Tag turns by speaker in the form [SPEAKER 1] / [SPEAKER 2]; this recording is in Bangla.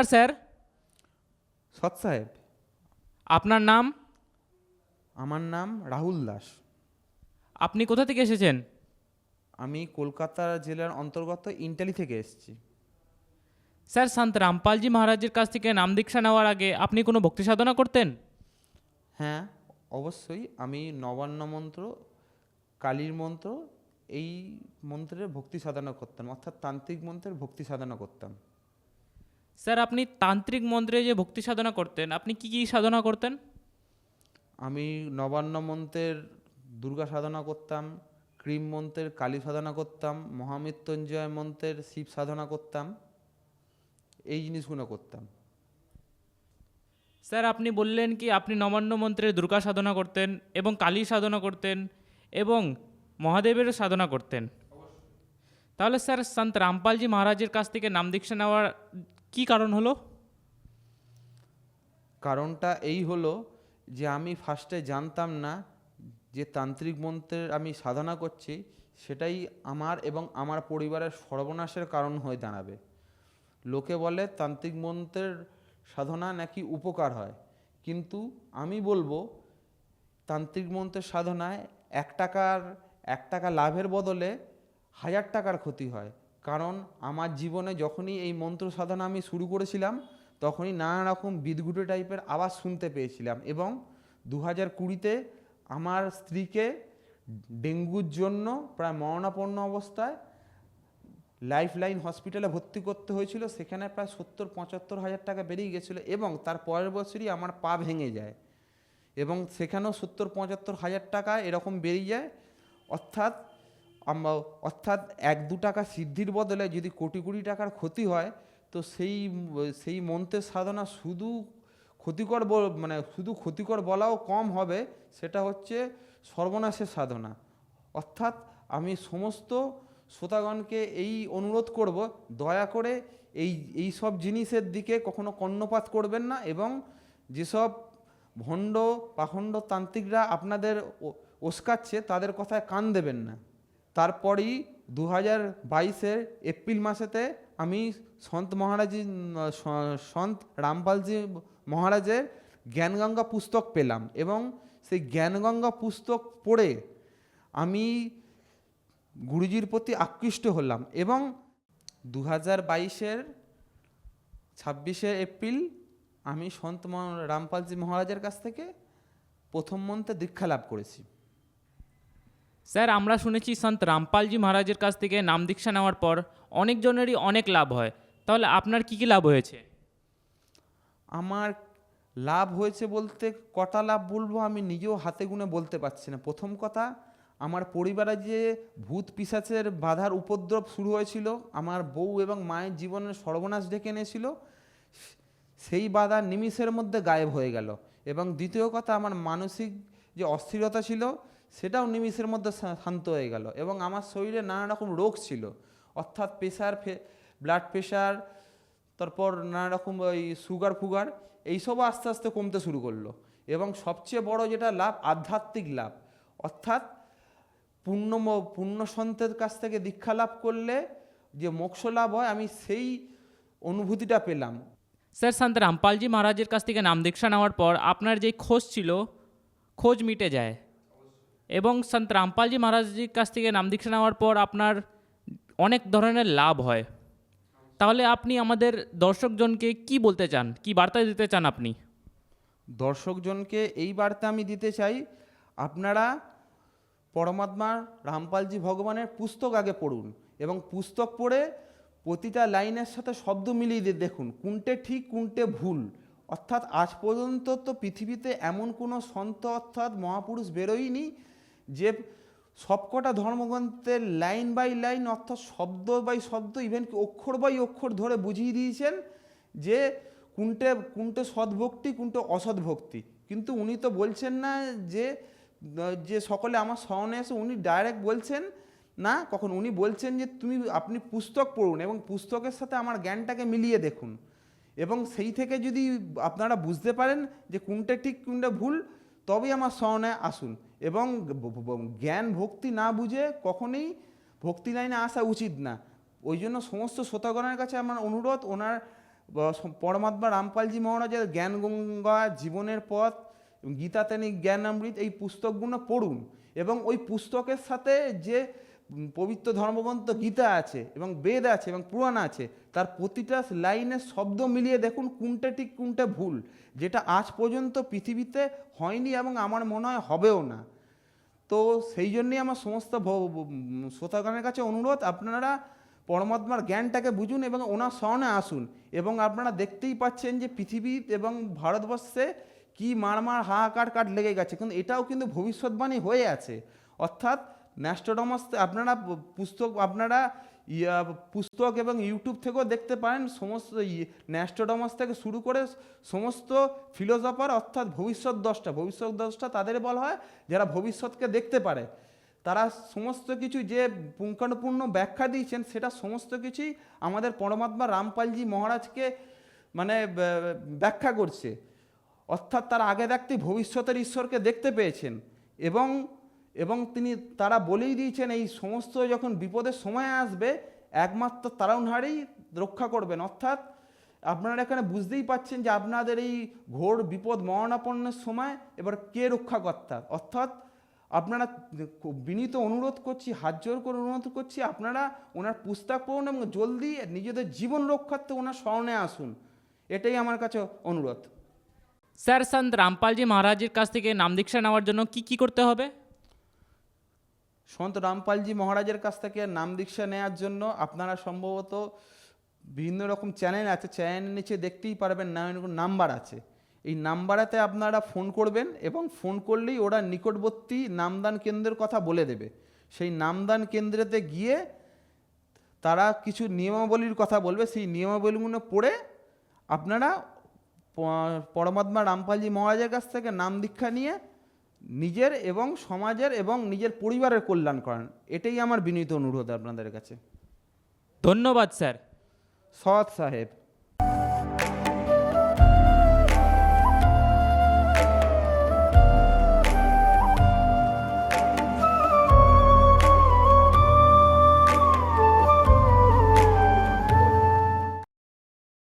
[SPEAKER 1] নমস্কার স্যার।
[SPEAKER 2] সৎ সাহেব।
[SPEAKER 1] আপনার নাম?
[SPEAKER 2] আমার নাম রাহুল দাস।
[SPEAKER 1] আপনি কোথা থেকে এসেছেন?
[SPEAKER 2] আমি কলকাতা জেলার অন্তর্গত ইন্টালি থেকে এসেছি।
[SPEAKER 1] স্যার সন্ত রামপালজি মহারাজের কাছ থেকে নাম দীক্ষা নেওয়ার আগে আপনি কোনো ভক্তি সাধনা করতেন?
[SPEAKER 2] হ্যাঁ অবশ্যই। আমি নবান্ন মন্ত্র কালীর মন্ত্র এই মন্ত্রের ভক্তি সাধনা করতাম অর্থাৎ তান্ত্রিক মন্ত্রের ভক্তি সাধনা করতাম।
[SPEAKER 1] স্যার আপনি তান্ত্রিক মন্ত্রে যে ভক্তি সাধনা করতেন আপনি কি কি সাধনা করতেন?
[SPEAKER 2] আমি নবান্ন মন্ত্রের দুর্গা সাধনা করতাম ক্রিম মন্ত্রের কালী সাধনা করতাম মহামৃত্যুঞ্জয় মন্ত্রের শিব সাধনা করতাম এই জিনিসগুলো করতাম।
[SPEAKER 1] স্যার আপনি বললেন কি আপনি নবান্ন মন্ত্রের দুর্গা সাধনা করতেন এবং কালী সাধনা করতেন এবং মহাদেবেরও সাধনা করতেন। তাহলে স্যার সন্ত রামপালজি মহারাজের কাছ থেকে নাম দীক্ষা নেওয়ার কি কারণ হলো?
[SPEAKER 2] কারণটা এই হলো যে আমি ফার্স্টে জানতাম না যে তান্ত্রিক মন্ত্রের আমি সাধনা করছি, সেটাই আমার এবং আমার পরিবারের সর্বনাশের কারণ হয়ে দাঁড়াবে। লোকে বলে তান্ত্রিক মন্ত্রের সাধনা নাকি উপকার হয়। কিন্তু আমি বলব তান্ত্রিক মন্ত্রের সাধনায় এক টাকার, এক টাকা লাভের বদলে হাজার টাকার ক্ষতি হয়। কারণ আমার জীবনে যখনই এই মন্ত্র সাধনা আমি শুরু করেছিলাম, তখনই নানা রকম বিদঘুটে টাইপের আওয়াজ শুনতে পেয়েছিলাম এবং দু হাজার কুড়িতে আমার স্ত্রীকে ডেঙ্গুর জন্য প্রায় মরণাপন্ন অবস্থায় লাইফ লাইন হসপিটালে ভর্তি করতে হয়েছিল, সেখানে প্রায় সত্তর পঁচাত্তর হাজার টাকা বেরিয়ে গেছিল এবং তার পরের বছরই আমার পা ভেঙে যায় এবং সেখানেও সত্তর পঁচাত্তর হাজার টাকা এরকম বেরিয়ে যায়। অর্থাৎ আমরা অর্থাৎ এক দু টাকা সিদ্ধির বদলে যদি কোটি কোটি টাকার ক্ষতি হয়, তো সেই সেই মন্ত্রের সাধনা শুধু ক্ষতিকর মানে শুধু ক্ষতিকর বলাও কম হবে, সেটা হচ্ছে সর্বনাশের সাধনা। অর্থাৎ আমি সমস্ত শ্রোতাগণকে এই অনুরোধ করব, দয়া করে এই এই সব জিনিসের দিকে কখনো কর্ণপাত করবেন না এবং যেসব ভণ্ড, পাখণ্ড তান্ত্রিকরা আপনাদের ওস্কাচ্ছে, তাদের কথায় কান দেবেন না। তারপরই দু হাজার বাইশের এপ্রিল মাসেতে আমি সন্ত মহারাজি, সন্ত রামপালজি মহারাজের জ্ঞানগঙ্গা পুস্তক পেলাম এবং সেই জ্ঞানগঙ্গা পুস্তক পড়ে আমি গুরুজির প্রতি আকৃষ্ট হলাম এবং দু হাজার বাইশের ছাব্বিশে এপ্রিল আমি সন্ত রামপালজি মহারাজের কাছ থেকে প্রথম মন্ত্রে দীক্ষা লাভ করেছি।
[SPEAKER 1] স্যার, আমরা শুনেছি সন্ত রামপালজি মহারাজের কাছ থেকে নাম দীক্ষা নেওয়ার পর অনেকজনেরই অনেক লাভ হয়। তাহলে আপনার কি কি লাভ হয়েছে?
[SPEAKER 2] আমার লাভ হয়েছে বলতে কটা লাভ বলব আমি নিজেও হাতে গুনে বলতে পারছি না। প্রথম কথা, আমার পরিবারে যে ভূত পিశాচের বাধার উপদ্রব শুরু হয়েছিল, আমার বউ এবং মায়ের জীবনের সর্বনাশ ডেকে এনেছিল, সেই বাধা নিমিষের মধ্যে গায়েব হয়ে গেল। এবং দ্বিতীয় কথা, আমার মানসিক যে অস্থিরতা ছিল সেটাও নিমিষের মধ্যে শান্ত হয়ে গেল এবং আমার শরীরে নানা রকম রোগ ছিল। অর্থাৎ প্রেশার ব্লাড প্রেশার তারপর নানা রকম ওই সুগার ফুগার, এইসবও আস্তে আস্তে কমতে শুরু করল এবং সবচেয়ে বড় যেটা লাভ, আধ্যাত্মিক লাভ। অর্থাৎ পূর্ণ পুণ্য সন্তের কাছ থেকে দীক্ষা লাভ করলে যে মোক্ষ লাভ হয়, আমি সেই অনুভূতিটা পেলাম।
[SPEAKER 1] স্যার সন্ত রামপালজি মহারাজের কাছ থেকে নাম দীক্ষা নেওয়ার পর আপনার যে খোঁজ ছিল, খোঁজ মিটে যায়। এবং সন্ত রামপালজি মহারাজজির কাছ থেকে নাম দীক্ষা নেওয়ার পর আপনার অনেক ধরনের লাভ হয়। তাহলে আপনি আমাদের দর্শকজনকে কি বলতে চান? কি বার্তা দিতে চান আপনি?
[SPEAKER 2] দর্শকজনকে এই বার্তা আমি দিতে চাই, আপনারা পরমাত্মা রামপালজি ভগবানের পুস্তক আগে পড়ুন এবং পুস্তক পড়ে প্রতিটা লাইনের সাথে শব্দ মিলিয়ে দেখুন, কোনটে ঠিক, কোনটে ভুল। অর্থাৎ আজ পর্যন্ত তো পৃথিবীতে এমন কোনো সন্ত অর্থাৎ মহাপুরুষ বেরোয়নি যে সবকটা ধর্মগ্রন্থের লাইন বাই লাইন অর্থাৎ শব্দ বাই শব্দ ইভেন অক্ষর বাই অক্ষর ধরে বুঝিয়ে দিয়েছেন যে কোনটে কোনটে সদ্ভক্তি কোনটে অসৎভক্তি কিন্তু উনি তো বলছেন না যে যে সকলে আমার স্মরণে এসে উনি ডাইরেক্ট বলছেন না, কখন উনি বলছেন যে তুমি আপনি পুস্তক পড়ুন এবং পুস্তকের সাথে আমার জ্ঞানটাকে মিলিয়ে দেখুন। এবং সেই থেকে যদি আপনারা বুঝতে পারেন যে কোনটা ঠিক কোনটা ভুল তবেই আমার স্মরণে আসুন। এবং জ্ঞান ভক্তি না বুঝে কখনই ভক্তি লাইনে আসা উচিত না। ওই জন্য সমস্ত শ্রোতাগণের কাছে আমার অনুরোধ, ওনার পরমাত্মা রামপালজি মহারাজের জ্ঞান গঙ্গা জীবনের পথ এবং জ্ঞান অমৃত এই পুস্তকগুলো পড়ুন। এবং ওই পুস্তকের সাথে যে পবিত্র ধর্মগ্রন্থ গীতা আছে এবং বেদ আছে এবং পুরাণ আছে, তার প্রতিটা লাইনের শব্দ মিলিয়ে দেখুন কোনটা ঠিক, কোনটা ভুল, যেটা আজ পর্যন্ত পৃথিবীতে হয়নি এবং আমার মনে হয় হবেও না। তো সেই জন্যই আমার সমস্ত শ্রোতাগণের কাছে অনুরোধ, আপনারা পরমাত্মার জ্ঞানটাকে বুঝুন এবং ওনার স্মরণে আসুন এবং আপনারা দেখতেই পাচ্ছেন যে পৃথিবী এবং ভারতবর্ষে কি মারমার, হাহাকার কাট লেগে গেছে। কিন্তু এটাও কিন্তু ভবিষ্যৎবাণী হয়ে আছে। অর্থাৎ ন্যাস্টোডমাস আপনারা পুস্তক আপনারা পুস্তক এবং ইউটিউব থেকেও দেখতে পারেন সমস্ত ন্যাস্টোডমাস থেকে শুরু করে সমস্ত ফিলোসফার অর্থাৎ ভবিষ্যৎ দশটা ভবিষ্যৎ দশটা তাদের বলা হয়, যারা ভবিষ্যৎকে দেখতে পারে। তারা সমস্ত কিছু যে পুঙ্খানুপূর্ণ ব্যাখ্যা দিয়েছেন, সেটা সমস্ত কিছুই আমাদের পরমাত্মা রামপালজি মহারাজকে মানে ব্যাখ্যা করছে। অর্থাৎ তারা আগে থাকতেই ভবিষ্যতের ঈশ্বরকে দেখতে পেয়েছেন এবং এবং তিনি, তারা বলেই দিয়েছেন, এই সমস্ত যখন বিপদের সময় আসবে, একমাত্র তারাউনহারেই রক্ষা করবেন। অর্থাৎ, আপনারা এখানে বুঝতেই পাচ্ছেন যে আপনাদের এই ঘোর বিপদ, মরণাপন্নের সময় এবার কে রক্ষাকর্তা? অর্থাৎ, আপনারা বিনীত অনুরোধ করছি, হাত জোর করে অনুরোধ করছি, আপনারা ওনার পুস্তক পড়ুন এবং জলদি নিজেদের জীবন রক্ষার্থে ওনার স্মরণে আসুন। এটাই আমার কাছে অনুরোধ।
[SPEAKER 1] স্যার সন্ত রামপালজি মহারাজের কাছ থেকে নাম দীক্ষা নেওয়ার জন্য কি কি করতে হবে?
[SPEAKER 2] সন্ত রামপালজি মহারাজের কাছ থেকে নাম দীক্ষা নেওয়ার জন্য আপনারা সম্ভবত বিভিন্ন রকম চ্যানেল আছে, চ্যানেলের নিচে দেখতেই পারবেন নাম্বার আছে। এই নাম্বারেতে আপনারা ফোন করবেন এবং ফোন করলেই ওরা নিকটবর্তী নামদান কেন্দ্রের কথা বলে দেবে। সেই নামদান কেন্দ্রেতে গিয়ে তারা কিছু নিয়মাবলীর কথা বলবে। সেই নিয়মাবলীগুলো পড়ে আপনারা পরমাত্মা রামপালজি মহারাজের কাছ থেকে নাম দীক্ষা নিয়ে নিজের এবং সমাজের এবং নিজের পরিবারের কল্যাণ করেন। এটাই আমার বিনীত অনুরোধ আপনাদের কাছে।
[SPEAKER 1] ধন্যবাদ স্যার।
[SPEAKER 2] সৎ সাহেব।